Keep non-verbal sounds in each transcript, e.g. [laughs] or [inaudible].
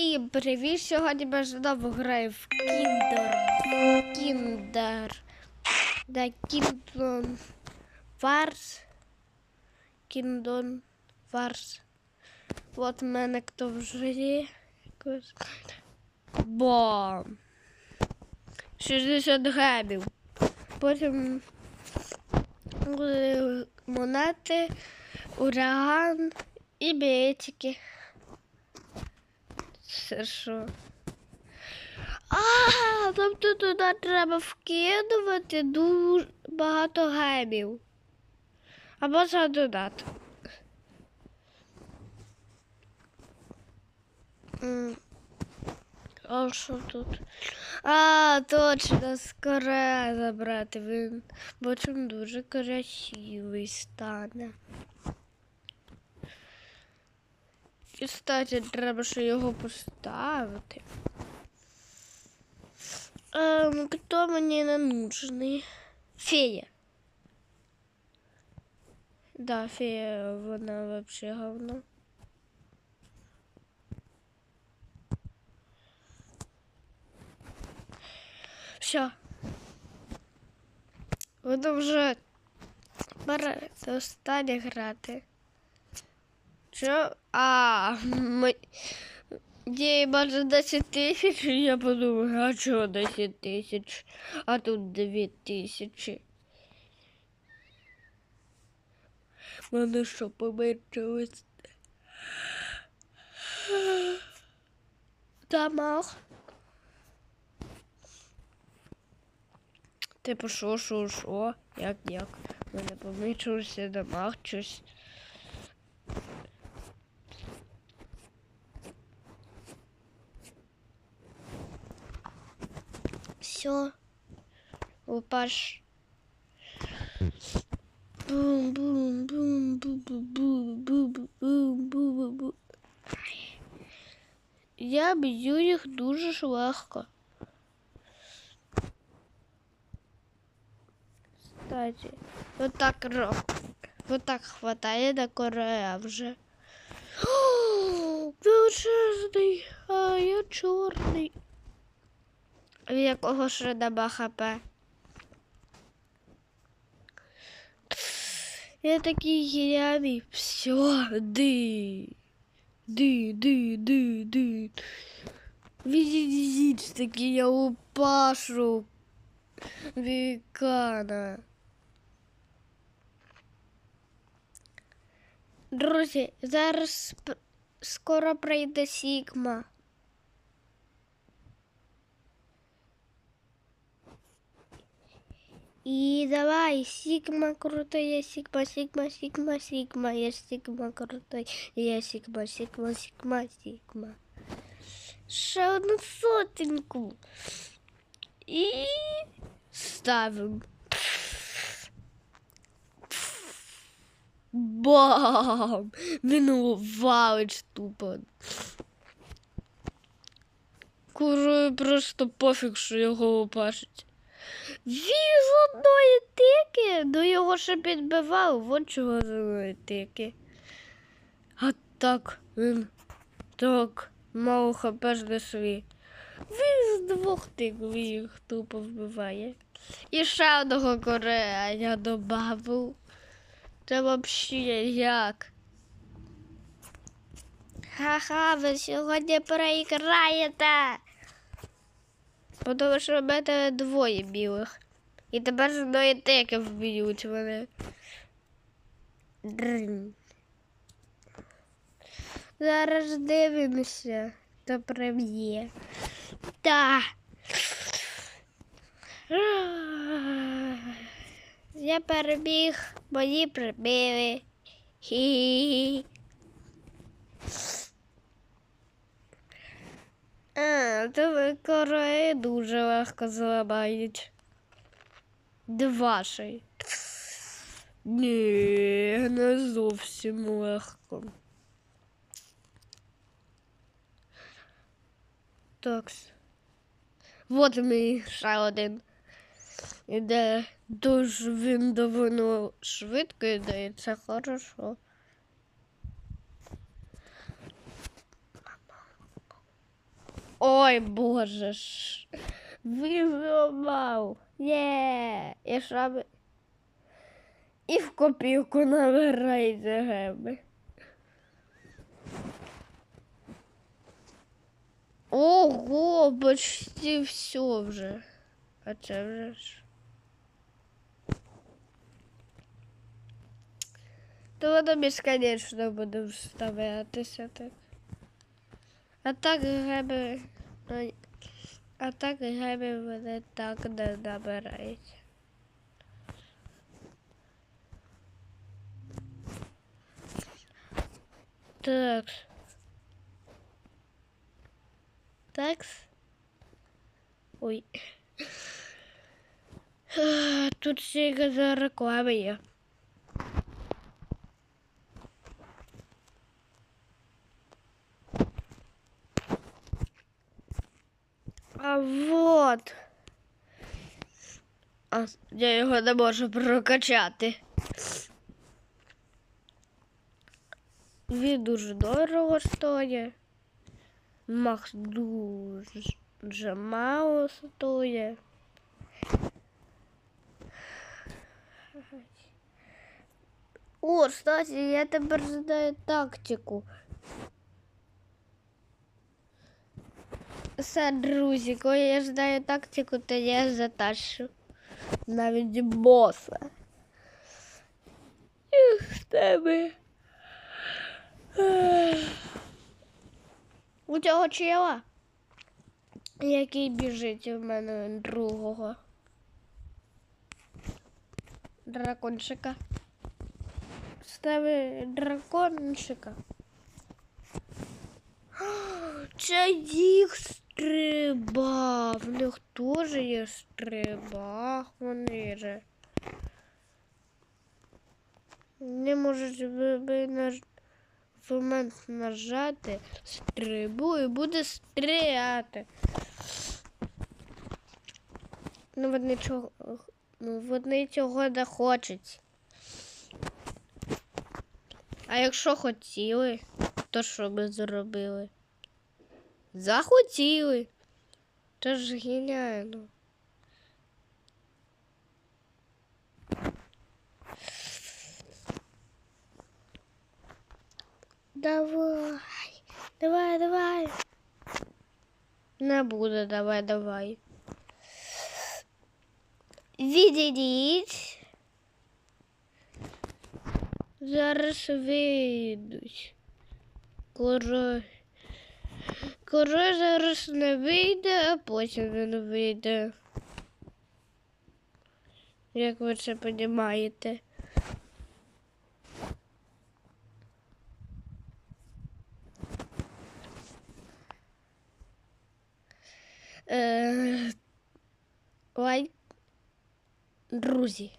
Всім привіт! Сьогодні ми знову граємо в Кіндер. Кіндер. Да, Кіндон Варс. Кіндон Варс. От в мене хто вже є. Бом. 60 грамів. Потім монети, ураган і білетики. Це що? А, тобто туди треба вкидувати дуже багато гемів. Або задодати. М. А що тут? А, точно, скоро забрати він. Бо чим дуже красивий стане. І, кстати, треба ще його поставити. Ем, хто мені не нужний? Фея. Да, фея, вона вообще говно. Все. Буду вже пора останнє грати. Що? А, ми... Є майже 10 тисяч, я подумав, а чого 10 тисяч, а тут 2 тисячі. Мене що поменшилось? Дамаг. Типу, що, що, що? Як, як? Мене помічився дамаг, щось. Все. Упаш. Бум, бум, бум, бум, бум, бум, бум, бум, бум, бум. Я б'ю їх дуже легко. Кстати, вот так роб. Вот так хватає на корея вже. О, [gasps] Величезний, а я чорний. В якого ж нема хп? Я такий гіряний. Все, ди. Ди, ди, ди, ди. Відійдіть таки, я упашу. Вікана. Друзі, зараз скоро прийде Сігма. И давай, Сигма крутой, я Сигма, Сигма, Сигма, Сигма, я Сигма крутой, я Сигма, Сигма, Сигма, Сигма. Ще одну сотеньку. и ставим. Бам! Він валить тупо. Курою просто пофіг, що його опашить. Він одної тики, до його ще підбивав, вот чого з одної тики. А так він так мало хп знесли. Він з двох тиків їх тупо вбиває. І ще одного корея я добавив. Це вообще як? Ха-ха, ви сьогодні проіграєте. Тому що в мене двоє білих. І тепер з одної тики вб'ють мене. Зараз дивимося, хто проб'є. Та. Я перебіг, мої прибили. Хі-хі-хі. А, то ви дуже легко зламають. Дваший. Ні, не зовсім легко. Такс. Вот мій ще один. Іде дуже він довольно швидко йде, і це хорошо. Ой, боже ж. Визламав. Є. І ми? І в копійку набирається геби. Ого, почти все вже. А це вже ж. То воно безконечно буде вставлятися так. А так геби. ой, А так геби вони так не набирають. Так. Так. Ой. [laughs] Тут стільки за реклами. А вот. А я його не можу прокачати. Він дуже дорого стоїть. Макс дуже мало стоїть. О, кстати, я тепер знаю тактику. Все, друзі, коли я знаю тактику, то я затащу навіть боса. Їх з тебе. У цього чела, який біжить у мене другого дракончика. Стави дракончика. [gasps] Це їх стриба. В них теж є стриба. Вони же. Не ви, ви наж... момент нажати стрибу і буде стріляти. Ну, вони чого, ну, вони цього не хочуть. А якщо хотіли, то що би зробили? Захотіли. Це ж геніально. Давай, давай, давай. Не буде, давай, давай. Відійдіть. Зараз вийдуть. Король. Король зараз не вийде, а потім він вийде. Як ви це розумієте? Е, Лайк. Друзі.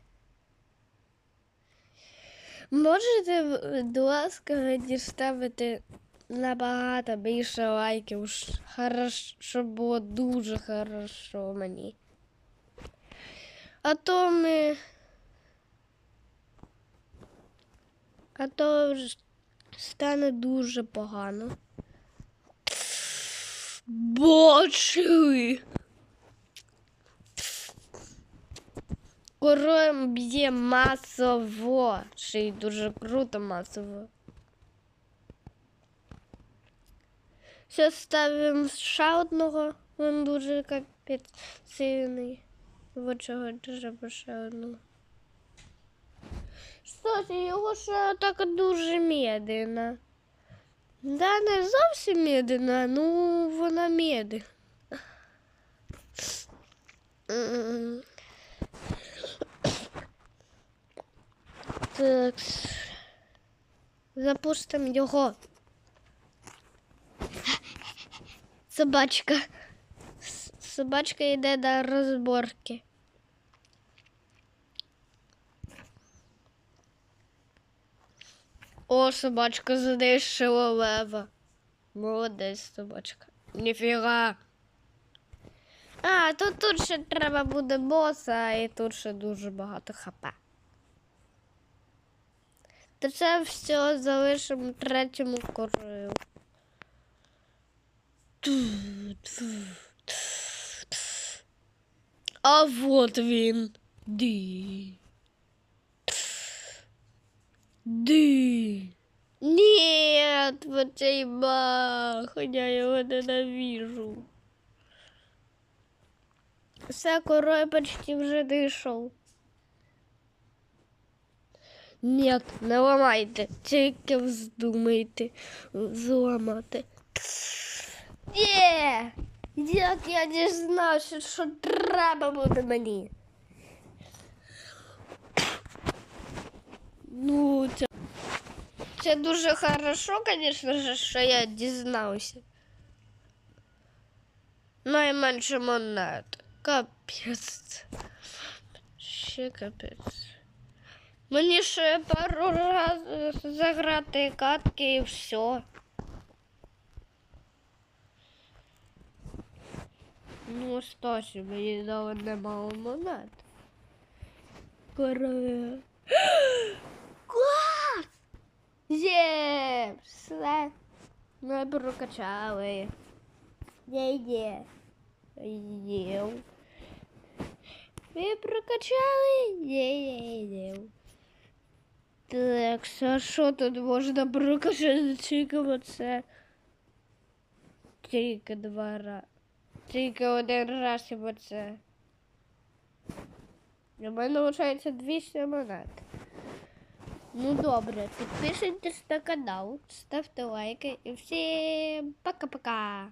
Можете, будь ласка, діставити набагато більше лайків, ш- хорош- щоб було дуже хорошо мені. А то ми. А то стане дуже погано. Бачили. Король б'є масово. Ще й дуже круто масово. Зараз ставимо ще одного. Він дуже капець сильний. Вот чого треба ще одного. Кстати, його ще атака дуже медленна. Да, не зовсім медленна, ну вона медленна. М. Так. Запустимо його. Собачка. Собачка йде на розборки. О, собачка знищила лева. Молодець, собачка. Ніфіга. А, то тут ще треба буде боса, і тут ще дуже багато хп. То це все залишимо третьому королю. А вот він. Ди. Ди. Нет, вот цей бах, я його ненавижу. Все, корой почти вже дійшов. Нет, не ламайте, тільки вздумайте зламати. Є! Як я дізнався, що треба буде мені. Ну, це, це дуже хорошо, звісно що я дізнався. Найменше монет. Капець. Ще капець. Мені ще пару разів заграти катки і все. Ну, Стасі, мені дали немало монет. Корове. [gasps] Клас! Є! Все. Ми прокачали. Є, є. Є. Ми прокачали. Є, є, є. Так, а що тут можна прокачати тільки оце? Тільки два рази. Тільки один раз і це. У мене виходить 200 монет. Ну добре, підписуйтесь на канал, ставте лайки і всім пока-пока.